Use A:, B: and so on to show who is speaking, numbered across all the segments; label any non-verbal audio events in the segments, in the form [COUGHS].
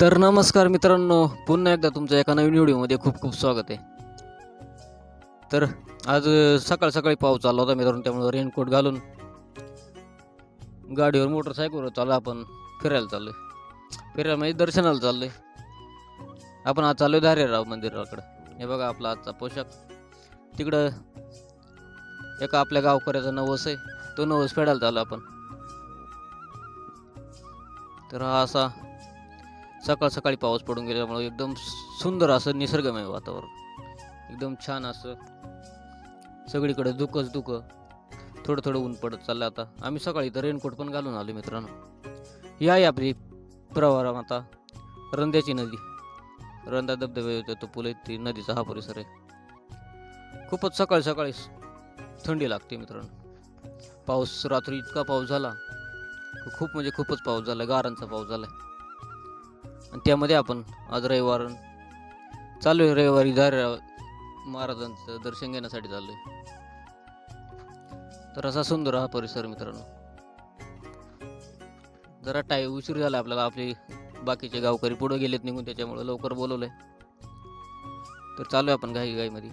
A: तर नमस्कार मित्रांनो पुन्हा एकदा तुमचं एका नवीन व्हिडिओमध्ये खूप खूप स्वागत आहे. तर आज सकाळ सकाळी पाऊस चालला होता मित्रांनो त्यामुळे रेनकोट घालून गाडीवर मोटरसायकलवर चालू आपण फिरायला चाललोय. फिरायला म्हणजे दर्शनाला चाललोय. आपण आज चाललोय धारेराव मंदिराकडं. हे बघा आपला आजचा पोशाख. तिकडं एका आपल्या गावकऱ्याचा नवस आहे तो नवस फेडायला चाललो आपण. तर हा असा सकाळ सकाळी पाऊस पडून गेल्यामुळे एकदम सुंदर असं निसर्गमय वातावरण. एकदम छान असं. सगळीकडे दुखच दुखं थोडं थोडं ऊन पडत चाललं आता. आम्ही सकाळी तर रेनकोट पण घालून आलो मित्रांनो. या आहे आपली प्रवारा माता रंध्याची नदी. रंधा धबधबे होते तो पुल ती नदीचा हा परिसर आहे. खूपच सकाळी सकाळी थंडी लागते मित्रांनो. पाऊस रात्री इतका पाऊस झाला. खूप म्हणजे खूपच पाऊस झाला गारांचा पाऊस झाला आणि त्यामध्ये आपण आज रविवार चालू आहे रविवारी दार महाराजांचं दर्शन घेण्यासाठी चालू आहे तर असा सुंदर हा परिसर मित्रांनो. जरा टाय उशीर झाला आपल्याला आपले बाकीचे गावकरी पुढे गेलेत निघून त्याच्यामुळे लवकर बोलवलंय. तर चालू आहे आपण घाई घाईमध्ये.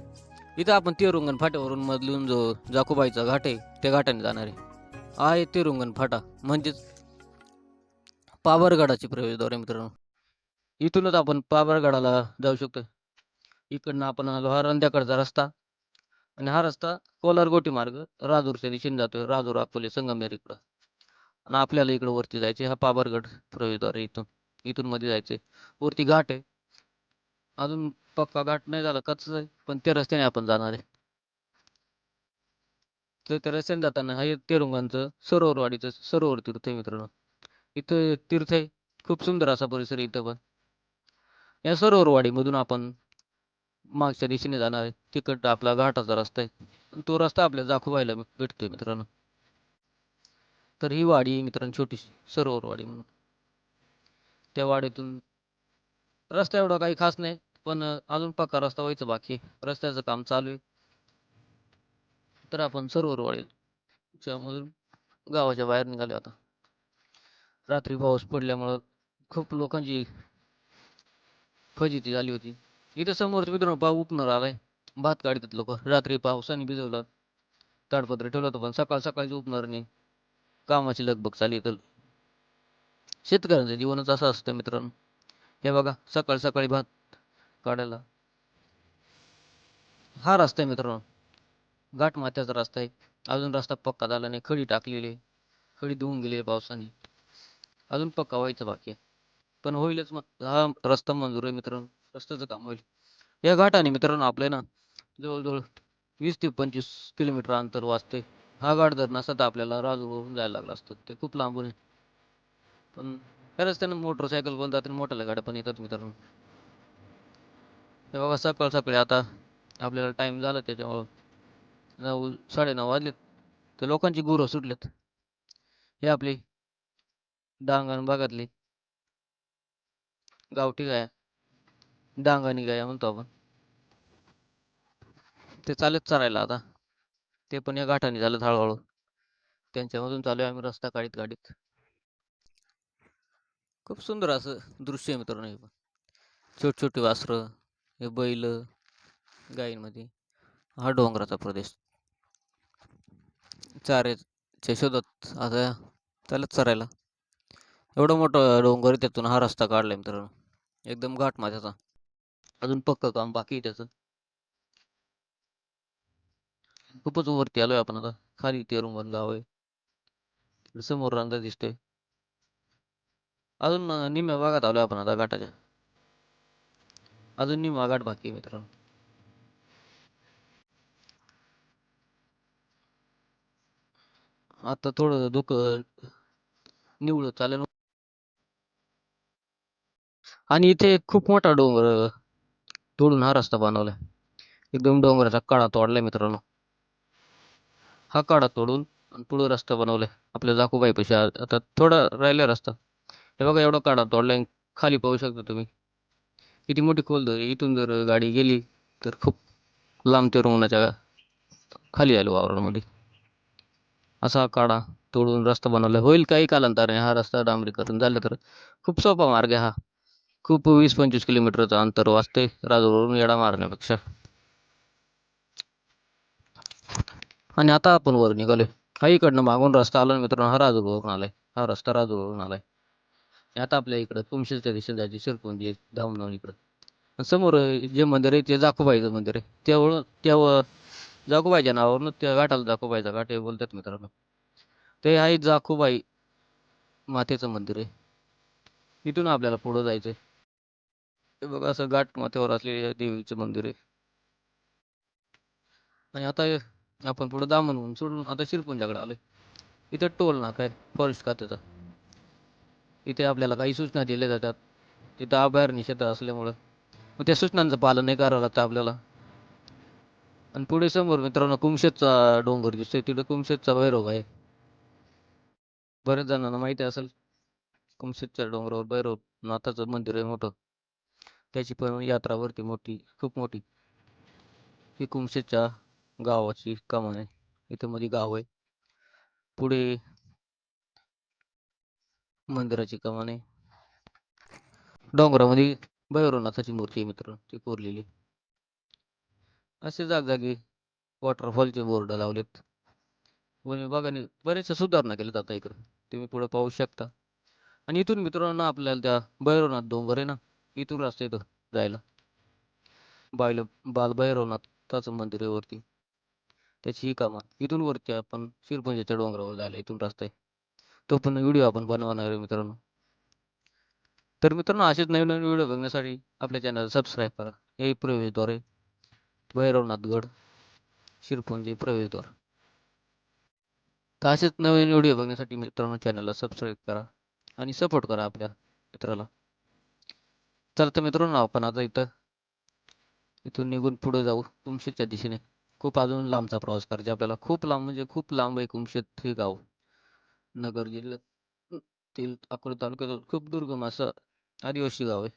A: इथं आपण तिरुंगण फाट्यावरून मधलून जो जाकोबाईचा घाट आहे त्या घाटाने जाणार आहे. आहे तिरुंगण फाटा म्हणजेच पावरगडाची प्रवेशद्वार आहे मित्रांनो. इथूनच आपण पावरगडाला जाऊ शकतो इकडनं आपण आलो हा रंध्याकडचा रस्ता. आणि हा रस्ता कोलारगोटी मार्ग राजूरच्या दिशेने जातोय. राजूर अकोले संगमेर इकडं. आणि आपल्याला इकडं वरती जायचे हा पाबरगड प्रवेशद्वार इथून. इथून मध्ये जायचे वरती घाट आहे. अजून पक्का घाट नाही झाला कच्च आहे. पण त्या रस्त्याने आपण जाणार आहे. तर त्या रस्त्याने जाताना हा तेरुंगांचं सरोवरवाडीचं सरोवर तीर्थ आहे मित्रांनो. इथं तीर्थ आहे. खूप सुंदर असा परिसर इथं पण. या सरोवरवाडीमधून आपण मागच्या दिशेने जाणार आहे. तिकडं आपला घाटाचा रस्ता आहे. तो रस्ता आपल्याला दाखवायला भेटतोय मित्रांनो. तर ही वाडी मित्रांनो छोटीशी सरोवरवाडी म्हणून. त्या वाडीतून रस्ता एवढा काही खास नाही पण अजून पक्का रस्ता व्हायचं बाकी रस्त्याचं काम चालू आहे. तर आपण सरोवरवाडी मधून गावाच्या बाहेर निघाले आता. रात्री पाऊस पडल्यामुळं खूप लोकांची फजिती झाली होती. इथं समोर मित्रांनो पाऊस उपणार आलाय. भात काढतात लोक. रात्री पावसाने भिजवलं. ताडपत्र ठेवलं होतं पण सकाळ सकाळी उपणार नाही. कामाची लगबग चालली तर. शेतकऱ्यांचं जीवनच असं असतं मित्रांनो. हे बघा सकाळ सकाळी भात काढायला. हा रस्ता आहे मित्रांनो. घाट माथ्याचा रस्ता आहे. अजून रस्ता पक्का झाला नाही. खडी टाकलेली आहे. खडी धुवून गेली आहे पावसाने. अजून पक्का व्हायचं बाकी आहे. पण होईलच मग. हा रस्ता मंजूर आहे मित्रांनो. रस्त्याचं काम होईल. या घाटाने मित्रांनो आपल्या ना जवळजवळ वीस ते पंचवीस किलोमीटर अंतर वाचते हा घाट जर नसता तर आपल्याला राजूरवरून जायला लागलं असतं. ते खूप लांबून आहे. पण या रस्त्यानं मोटरसायकल पण जाते मोठ्या गाड्या पण येतात मित्रांनो. हे बघा सकाळ सकाळी आता आपल्याला टाइम झाला त्याच्यामुळं नऊ साडेनऊ वाजलेत. तर लोकांची गुरं सुटलेत. हे आपली डांगण भागातली गावठी गाया डांगानी गाया म्हणतो आपण. ते चालत चरायला आता. ते पण या घाटाने झालं हळूहळू. त्यांच्यामधून चालू आहे आम्ही रस्ता काढीत गाडीत खूप सुंदर असं दृश्य आहे मित्रांनो हे पण. छोटी छोटी वासरं हे बैल गायींमध्ये. हा डोंगराचा प्रदेश. चाऱ्याच्या शोधात आता चालत चरायला एवढं मोठं डोंगर त्यातून हा रस्ता काढलाय मित्रांनो. एकदम घाट माझ्याचा. अजून पक्क काम बाकी आहे त्याचं. खूपच वरती आलोय आपण आता. खाली तेरुंगण गाव आहे. समोर रंधा दिसतोय. अजून निम्या निम्म्या भागात आलोय आपण आता घाटाच्या. अजून निम्मा घाट बाकी आहे मित्रांनो. आता थोडं धुकं निवळ चालेल आणि इथे खूप मोठा डोंगर तोडून हा रस्ता बनवलाय. एकदम डोंगराचा कडा तोडलाय मित्रांनो. हा कडा तोडून आणि पुढे रस्ता बनवलाय. आपल्या जाकूबाई पैसे आता थोडा राहिला रस्ता. हे बघा एवढा कडा तोडला खाली पाहू शकता तुम्ही. किती मोठी खोल दरी इथून जर गाडी गेली तर खूप लांब ते रुग्णाच्या खाली आलो वावरामध्ये. असा काढा तोडून रस्ता बनवला होईल काही कालांतराने हा रस्ता डांबरीकरण झालं तर. खूप सोपा मार्ग आहे हा. खूप वीस पंचवीस किलोमीटरचं अंतर वाचते राजूरवरून येडा मारण्यापेक्षा. आणि आता आपण वर निघालो हा इकडनं मागून रस्ता आला ना मित्रांनो हा राजूरवरून आलाय. हा रस्ता राजूरवरून आलाय. आता आपल्या इकडं तुमच्याच्या दिशेने जायची शिरपुंजी धावून इकडं. समोर जे मंदिर आहे ते जाकोबाईचं मंदिर आहे. त्यावर त्यावर जाकोबाईच्या नावावरून त्या घाटाला जाकोबाईचा घाट हे बोलतात मित्रांनो. ते आहे जाखोबाई मातेचं मंदिर आहे. इथून आपल्याला पुढं जायचंय. हे बघा असं घाट माथ्यावर असलेले देवीचं मंदिर आहे. आणि आता आपण पुढे दामण सोडून आता शिरपुंजाकडे आलोय. इथं टोल नाका आहे फॉरेस्ट खात्याचा. इथे आपल्याला काही सूचना दिल्या जातात. तिथं अभयारण्य क्षेत्र असल्यामुळं. मग त्या सूचनांचं पालन नाही करावं लागतं आपल्याला. आणि पुढे समोर मित्रांनो कुमशेतचा डोंगर दिसतोय. तिथं कुमशेतचा भैरव आहे. बऱ्याच जणांना माहिती असेल कुमशेतच्या डोंगरावर भैरव नाथाचं मंदिर आहे मोठं. त्याची पण यात्रा भरती मोठी खूप मोठी. ही कुमशेतच्या गावाची कमान आहे. इथं मध्ये गाव आहे. पुढे मंदिराची कमान आहे डोंगरामध्ये भैरवनाथाची मूर्ती आहे मित्र ती कोरलेली. असे जागजागी वॉटरफॉलचे बोर्ड लावलेत. वन विभागाने बरेचशा सुधारणा केल्यात आता इकडं. तुम्ही पुढे पाहू शकता. आणि इथून मित्रांनो आपल्याला त्या भैरवनाथ डोंगर आहे ना इथून रस्ता येतो जायला. बायल बालभैरवनाथाचं मंदिर आहे वरती. त्याची ही कामा. इथून वरती आपण शिरपंजाच्या डोंगरावर जायला इथून रस्ता आहे. तो पण व्हिडिओ आपण बनवणार आहे मित्रांनो. तर मित्रांनो असेच नवीन नवीन व्हिडिओ बघण्यासाठी आपल्या चॅनल सबस्क्राईब करा. हे प्रवेशद्वार आहे. भैरवनाथगड शिरपुंजी प्रवेशद्वार. तर असेच नवीन व्हिडिओ बघण्यासाठी मित्रांनो चॅनलला सबस्क्राईब करा आणि सपोर्ट करा आपल्या मित्राला. चला तर मित्रांनो आपण आता इथं इथून निघून पुढे जाऊ कुमशेतच्या दिशेने. खूप अजून लांबचा प्रवास करायचा आपल्याला. खूप लांब म्हणजे खूप लांब आहे कुमशेत हे गाव. नगर जिल्ह्यातील अकोला तालुक्यात खूप दुर्गम असं आदिवासी गाव आहे.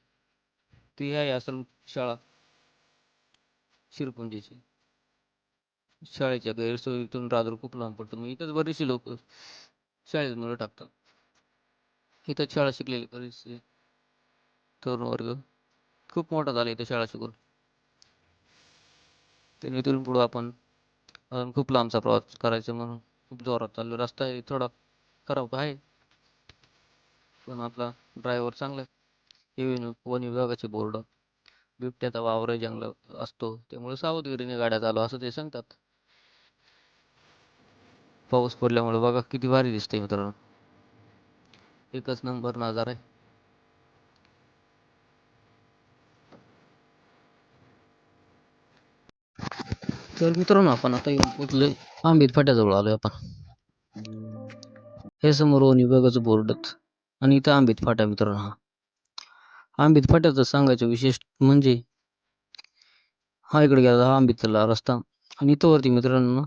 A: ती आहे असं शाळा शिरपुंजीची. शाळेच्या गैरसोयीतून रात्र खूप लांब पडतो. मग इथंच बरीचशी लोक शाळेत मुलं टाकतात. इथं शाळा शिकलेली बरीचशी तरुण वर्ग. खूप मोठा झाला इथं शाळा शिकून. त्याने इथून पुढं आपण अजून खूप लांबचा प्रवास करायचा म्हणून खूप जोरात चाललो. रस्ता आहे थोडा खराब आहे. पण आपला ड्रायव्हर चांगला आहे. वन विभागाचे बोर्ड बिबट्याचा वावर जंगल असतो. त्यामुळे सावधगिरीने गाड्या चालू असं ते सांगतात. पाऊस पडल्यामुळे बघा किती भारी दिसतंय मित्रांनो. एकच नंबर नजार आहे. तर मित्रांनो आपण आता येऊन पोचलोय आंबेत फाट्याजवळ आलोय आपण. हे समोर ओनी विभागाचं बोर्ड आणि इथं आंबेत फाटा मित्रांनो. हा आंबेत फाट्याचं सांगायचं विशेष म्हणजे हा इकडे गेला हा आंबेतला रस्ता. आणि इथं वरती मित्रांनो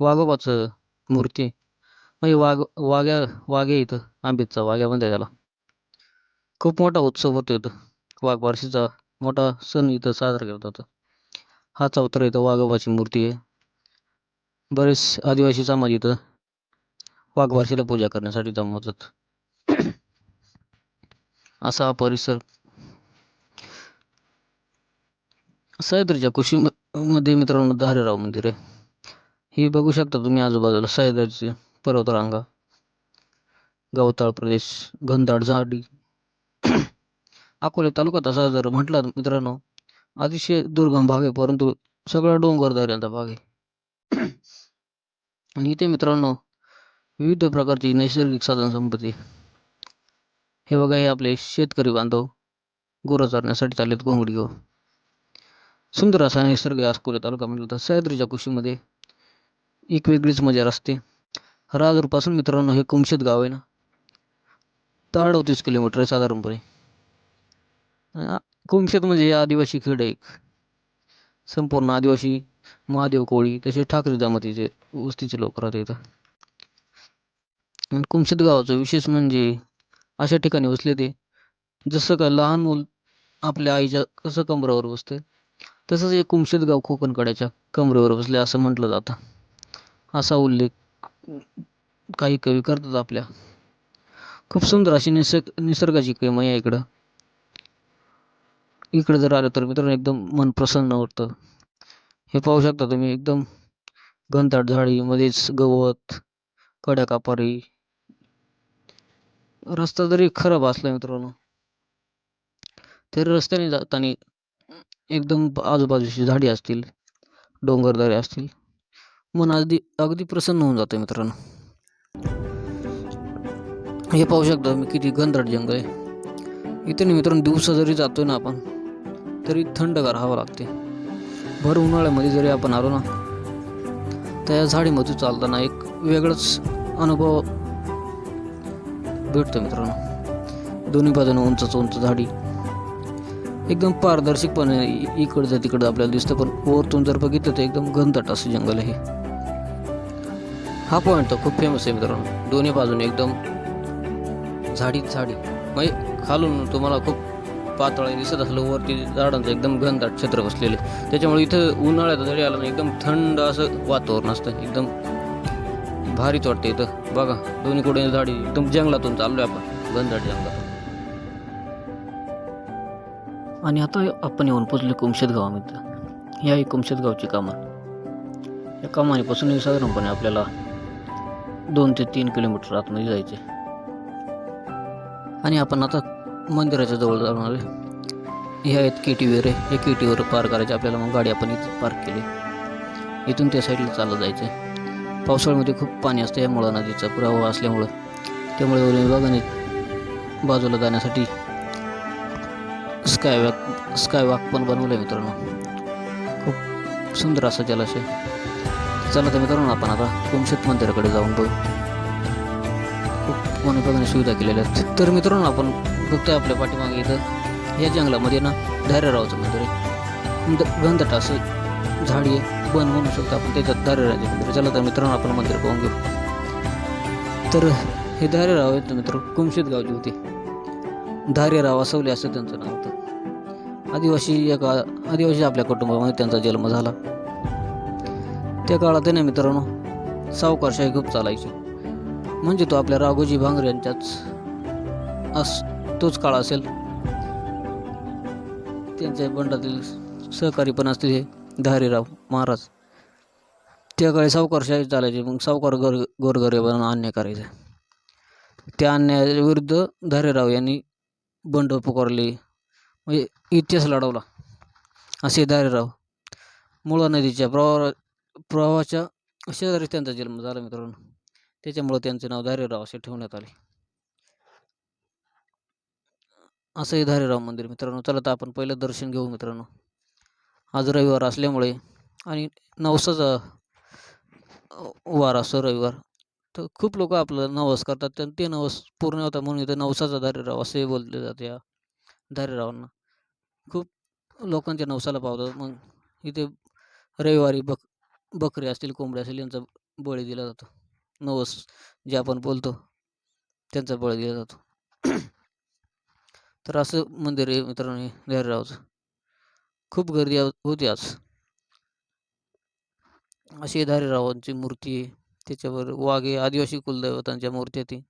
A: वाघोबाचं मूर्ती म्हणजे वाघ वाघ्या वाघ्या इथं आंबेतचा वाघ्या म्हणतात त्याला खूप मोठा उत्सव होतो इथं. वाघ बारशीचा मोठा सण इथं साजरा करतात हा चौथरा इथं वाघोबाची मूर्ती आहे. बरेच आदिवासी समाज इथं वाघबारशीला पूजा करण्यासाठी जमवतात. [CLEARS THROAT] असा हा परिसर सह्याद्रीच्या कुशी मध्ये मित्रांनो धारेराव मंदिर आहे. ही बघू शकता तुम्ही आजूबाजूला सह्याद्रीचे पर्वतरांगा गवताळ प्रदेश घनदाट झाडी. [CLEARS THROAT] अकोले तालुका तसा जर म्हटलं मित्रांनो अतिशय दुर्गम भाग आहे परंतु सगळा डोंगरदऱ्यांचा भाग आहे. आणि इथे मित्रांनो विविध प्रकारची नैसर्गिक साधन संपत्ती हे बघा हे आपले शेतकरी बांधव गोरं चरण्यासाठी चाललेत घोंगडी घेऊन. सुंदर असा निसर्ग आसकोले तालुका म्हटलं तर. सह्याद्रीच्या कुशीमध्ये एक वेगळीच मजा असते राजूरपासून मित्रांनो हे कुमशेत गाव आहे ना. तर अडतीस किलोमीटर आहे साधारणपणे. कुमशेत म्हणजे आदिवासी खेड आहे एक. संपूर्ण आदिवासी महादेव कोळी तसे ठाकरे जमातीचे वस्तीचे लोक राहतात इथं. कुमशेत गावाचं विशेष म्हणजे अशा ठिकाणी बसले ते. जसं का लहान मूल आपल्या आईच्या कसं कमरावर बसतं तसंच एक कुमशेत गाव कोकणकड्याच्या कमरेवर बसले असं म्हटलं जातं. असा उल्लेख काही कवी करतात आपल्या. खूप सुंदर अशी निसर्ग निसर्गाची किमया आहे इकडं. इकडे जर आलं तर मित्रांनो एकदम मन प्रसन्न होतं. हे पाहू शकता तुम्ही एकदम घनदाट झाडी मध्येच गवत कड्या कापारी रस्ता जरी खराब असला मित्रांनो तरी रस्त्याने जाताना एकदम आजूबाजूची झाडी असतील डोंगरदारी असतील मन अगदी अगदी प्रसन्न होऊन जातं मित्रांनो. हे पाहू शकता मी किती घनदाट जंगल आहे. इथे मित्रांनो दिवसा जरी जातो ना आपण तरी थंडगार हवा लागते. भर उन्हाळ्यामध्ये जरी आपण आलो ना त्या झाडीमध्ये चालताना एक वेगळाच अनुभव भेटतो मित्रांनो. दोन्ही बाजूने उंचच उंच झाडी. एकदम पारदर्शकपणे इकडचं तिकडं आपल्याला दिसतं पण वरतून जर बघितलं तर एकदम घनदाट असं जंगल आहे हा. पॉईंट तर खूप फेमस आहे मित्रांनो. दोन्ही बाजूने एकदम झाडीत झाडी. म्हणजे खालून तुम्हाला खूप पातळ दिसत असलं वरती झाडांचं एकदम घनदाट छत्र बसलेले. त्याच्यामुळे इथं उन्हाळ्यात जरी आलं ना एकदम थंड असं वातावरण असतं. एकदम भारीच वाटतं इथं. बघा दोन्ही कुठे झाडी एकदम जंगलातून चाललो आहे आपण. घनदाट जंगलात आणि आता आपण येऊन पोचले कुमशेत गावामध्ये ही आहे कुमशेत गावची कामं. या कामानीपासून साधारणपणे आपल्याला दोन ते तीन किलोमीटर आतमध्ये जायचे आणि आपण आता मंदिराच्या जवळ जाऊन आले हे आहेत केटी वेरे. हे केटीवर पार करायचे. आपल्याला मग गाडी आपण इथे पार्क केली. इथून त्या साईडला चालत जायचं पावसाळ्यामध्ये खूप पाणी असतं या मुळा नदीचा. प्रवाह असल्यामुळं. त्यामुळे वन विभागाने बाजूला जाण्यासाठी स्काय वॉक स्काय वॉक पण बनवलं आहे मित्रांनो. खूप सुंदर असं जलाशय. चला तर मित्रांनो आपण आता कुमशेत मंदिराकडे जाऊन बघू. खूप वन विभागाने सुविधा केलेल्या आहेत. तर मित्रांनो आपण फक्त आपल्या पाठीमागे इथं या जंगलामध्ये ना धारेरावचं मंदिर आहे. द- घनदाट असं झाडी आहे बन म्हणू शकतो आपण त्याच्यात धारेरावचे मंदिर चला तर मित्रांनो आपण मंदिर पाहून घेऊ. तर हे धारेराव आहेत मित्र कुमशेत गावचे होते. धारेराव असवले असं त्यांचं नाव होतं. आदिवासी एका आदिवासी आपल्या कुटुंबामध्ये त्यांचा जन्म झाला. त्या काळात ना मित्रांनो सावकारशाही खूप चालायची. म्हणजे तो आपल्या राघोजी भांगरे यांच्याच अस तोच काळ असेल. त्यांच्या बंडातील सहकारी पण असतील हे धारीराव महाराज. त्या काळी सावकारशाही चालायची मग सावकार गोर गोरगरिबांना अन्याय करायचे. त्या अन्यायाविरुद्ध धारेराव यांनी बंड पुकारले. म्हणजे इतिहास लढवला. असे धारेराव मुळा नदीच्या प्रवाह प्रवाहाच्या शेजारी त्यांचा जन्म झाला मित्रांनो. त्याच्यामुळं त्यांचे नाव धारेराव असे ठेवण्यात आले. असं हे धारेराव मंदिर मित्रांनो. चला तर आपण पहिलं दर्शन घेऊ मित्रांनो. आज रविवार असल्यामुळे आणि नवसाचा वार असतो रविवार. तर खूप लोक आपलं नवस करतात तर ते नवस पूर्ण होतात म्हणून इथं नवसाचा धारेराव असे बोलले जाते या धारेरावांना. खूप लोकांच्या नवसाला पावतात. मग इथे रविवारी बक बकरी असतील कोंबड्या असतील यांचा बळी दिला जातो. नवस जे आपण बोलतो त्यांचा बळी दिला जातो. तर असं मंदिर आहे मित्रांनो हे खूप गर्दी होती आज. अशी धारेरावांची मूर्ती आहे. त्याच्यावर वाघे आदिवासी कुलदैवतांच्या मूर्ती आहेत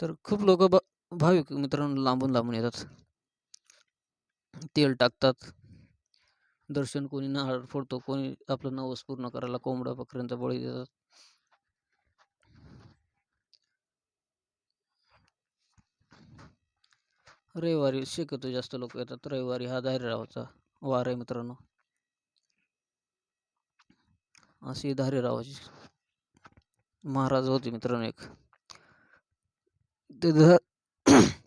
A: तर खूप लोक भाविक मित्रांनो लांबून लांबून येतात. तेल टाकतात. दर्शन कोणी नारळ फोडतो कोणी आपलं नवस पूर्ण करायला कोंबडा बकऱ्यांचा बळी देतात. रविवारी शक्यतो जास्त लोक येतात. रविवारी हा धारेरावाचा वार आहे मित्रांनो. असे धारेरावाची महाराज होते मित्रांनो एक. ते [COUGHS]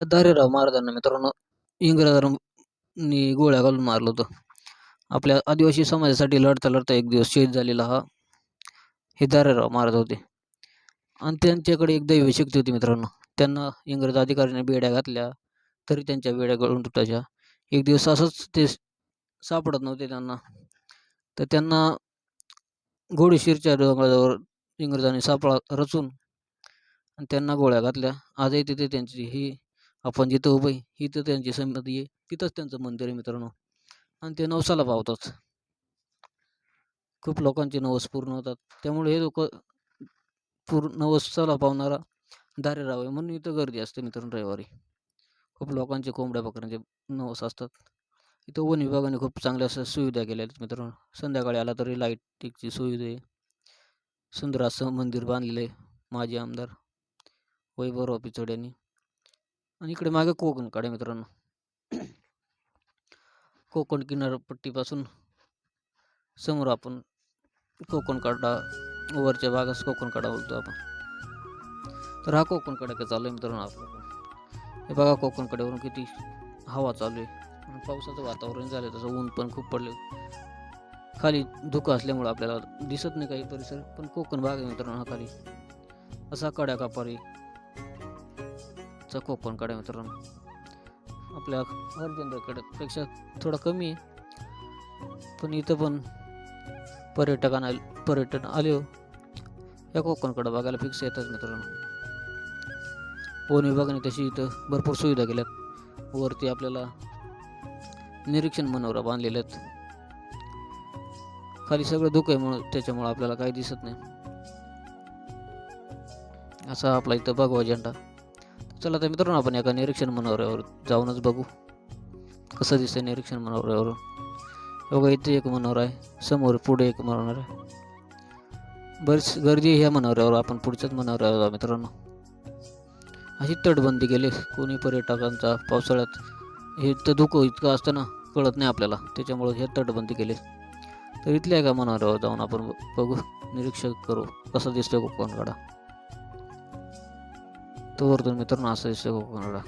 A: धारेराव महाराजांना मित्रांनो इंग्रजांनी गोळ्या घालून मारलं होतं. आपल्या आदिवासी समाजासाठी लढता लढता एक दिवस शहीद झालेला हा हे धारेराव महाराज होते. आणि त्यांच्याकडे एक दैवी शक्ती होती मित्रांनो. त्यांना इंग्रज अधिकाऱ्यांनी बेड्या घातल्या तरी त्यांच्या बेड्या गळून तुटायच्या. एक दिवस असंच ते सापडत नव्हते त्यांना. तर त्यांना घोडेशिरच्या डोंगराजवळ इंग्रजांनी सापळा रचून आणि त्यांना गोळ्या घातल्या. आजही तिथे त्यांची ही आपण जिथं उभे ही तर त्यांची संमती आहे. तिथंच त्यांचं मंदिर आहे मित्रांनो. आणि ते नवसाला पावतात. खूप लोकांचे नवस पूर्ण होतात. त्यामुळे हे लोक पूर्ण वस्ताला पावणारा धारेराव आहे. म्हणून इथं गर्दी असते मित्रांनो रविवारी. खूप लोकांचे कोंबड्या बकऱ्यांचे नवस असतात. इथं वन विभागाने खूप चांगल्या असं सुविधा केल्या आहेत मित्रांनो. संध्याकाळी आला तरी लाईटिंगची सुविधा आहे. सुंदर असं मंदिर बांधलेलं आहे माजी आमदार वैभवराव पिचड यांनी. आणि इकडे मागे कोकण काढे मित्रांनो. कोकण किनारपट्टीपासून समोर आपण कोकण काढा वरच्या भागास कोकण कडा बोलतो आपण. तर हा कोकण कडा चालू आहे मित्रांनो आपला हे बघा कोकण कड्यावरून किती हवा चालू आहे. पावसाचं वातावरण झालं तसं ऊन पण खूप पडले. खाली धुकं असल्यामुळं आपल्याला दिसत नाही काही परिसर पण कोकण भाग आहे मित्रांनो हा खाली. असा कड्या कापारी. चा कोकण कडा मित्रांनो. आपल्या हरिचंद्रकड्यापेक्षा थोडा कमी आहे. पण इथं पण पर्यटकांना पर्यटन आले हो. या कोकणकडं बघायला फिक्स येतात मित्रांनो. वन विभागाने तशी इथं भरपूर सुविधा केल्यात. वरती आपल्याला निरीक्षण मनोरा बांधलेले आहेत. खाली सगळं धुकं आहे म्हणून त्याच्यामुळं आपल्याला काही दिसत नाही. असा आपला इथं भगवा झेंडा. चला तर मित्रांनो आपण एका निरीक्षण मनोऱ्यावर जाऊनच बघू. कसं दिसतंय निरीक्षण मनोऱ्यावरून बघा इथे एक मनोरा आहे समोर पुढे एक मनोरा आहे. बरीच गर्दी ह्या मनोऱ्यावर आपण पुढच्याच मनोऱ्यावर जाऊ मित्रांनो. अशी तटबंदी केली कोणी पर्यटकांचा पावसाळ्यात हे तर धुकं इतकं असतं ना कळत नाही आपल्याला. त्याच्यामुळं हे तटबंदी केली. तर इथल्या एका मनोऱ्यावर जाऊन आपण बघू निरीक्षक करू कसं दिसतोय कोकणकडा तो वरतून मित्रांनो असं दिसतोय कोकणकडा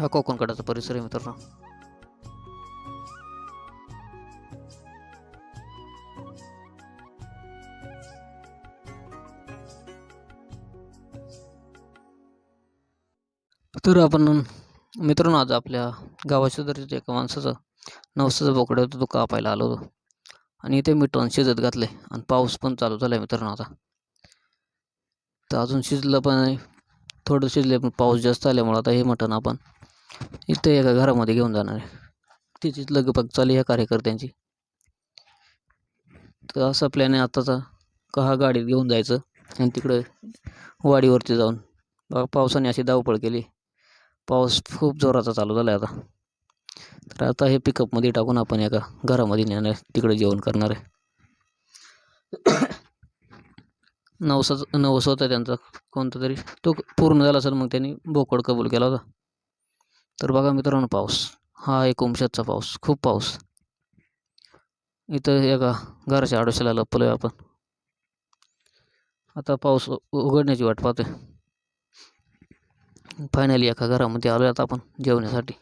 A: हा कोकणकडाचा परिसर आहे मित्रांनो. तर आपण मित्रांनो आज आपल्या गावाच्या शेजारीच्या एका माणसाचं नवसाचं बोकड्या होतं तो कापायला आलो होतो. आणि इथे मिटवून शिजत घातले आणि पाऊस पण चालू झाला आहे मित्रांनो आता. तर अजून शिजलं पण नाही. थोडं शिजले पण पाऊस जास्त आल्यामुळं आता हे मटण आपण इथे एका घरामध्ये घेऊन जाणार आहे. तिचीच लगपग चालू ह्या कार्यकर्त्यांची. तर असा प्लॅन आहे आत्ताचा का हा गाडीत घेऊन जायचं आणि तिकडं वाडीवरती जाऊन. पावसाने अशी धावपळ केली. पाऊस खूप जोराचा चालू झाला आहे आता. तर आता हे पिकअपमध्ये टाकून आपण एका घरामध्ये नेणार तिकडे जेवण करणार आहे. नवसाच नवस होता त्यांचा कोणता तरी. तो पूर्ण झाला असेल मग त्यांनी बोकड कबूल केला होता. तर बघा मित्रांनो पाऊस. हा एक उमशातचा पाऊस. खूप पाऊस. इथं एका घराच्या आडोशाला लपलोय आपण. आता पाऊस उघडण्याची वाट पाहतोय. फायनली एका घरामध्ये आलो आता आपण जेवण्यासाठी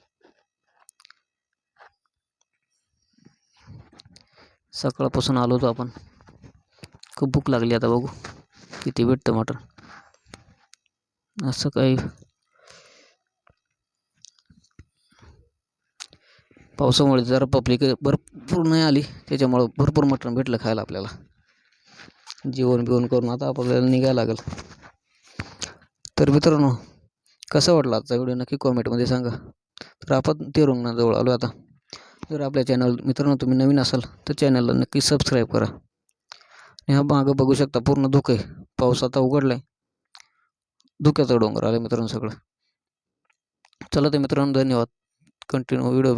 A: सकाळपासून आलो होतो आपण. खूप भूक लागली आता बघू किती भेटतं मटण. असं काही. पावसामुळे जरा पब्लिक भरपूर नाही आली त्याच्यामुळं भरपूर मटण भेटलं खायला आपल्याला. जेवण बिवण करून आता आपल्याला निघायला लागेल. तर मित्रांनो कसा वाटला आजचा व्हिडिओ नक्की कॉमेंटमध्ये सांगा. तर आपण तिरुंगणाजवळ आलो आता. जर आपल्या चॅनल मित्रांनो, तुम्ही नवीन असाल, तर चॅनलला नक्की सबस्क्राईब करा. आणि हा मागं बघू शकता, पूर्ण धुकं आहे. पाऊस आता उघडला आहे धुक्याचा डोंगर आला मित्रांनो सगळं. चला तर मित्रांनो, धन्यवाद. Continue video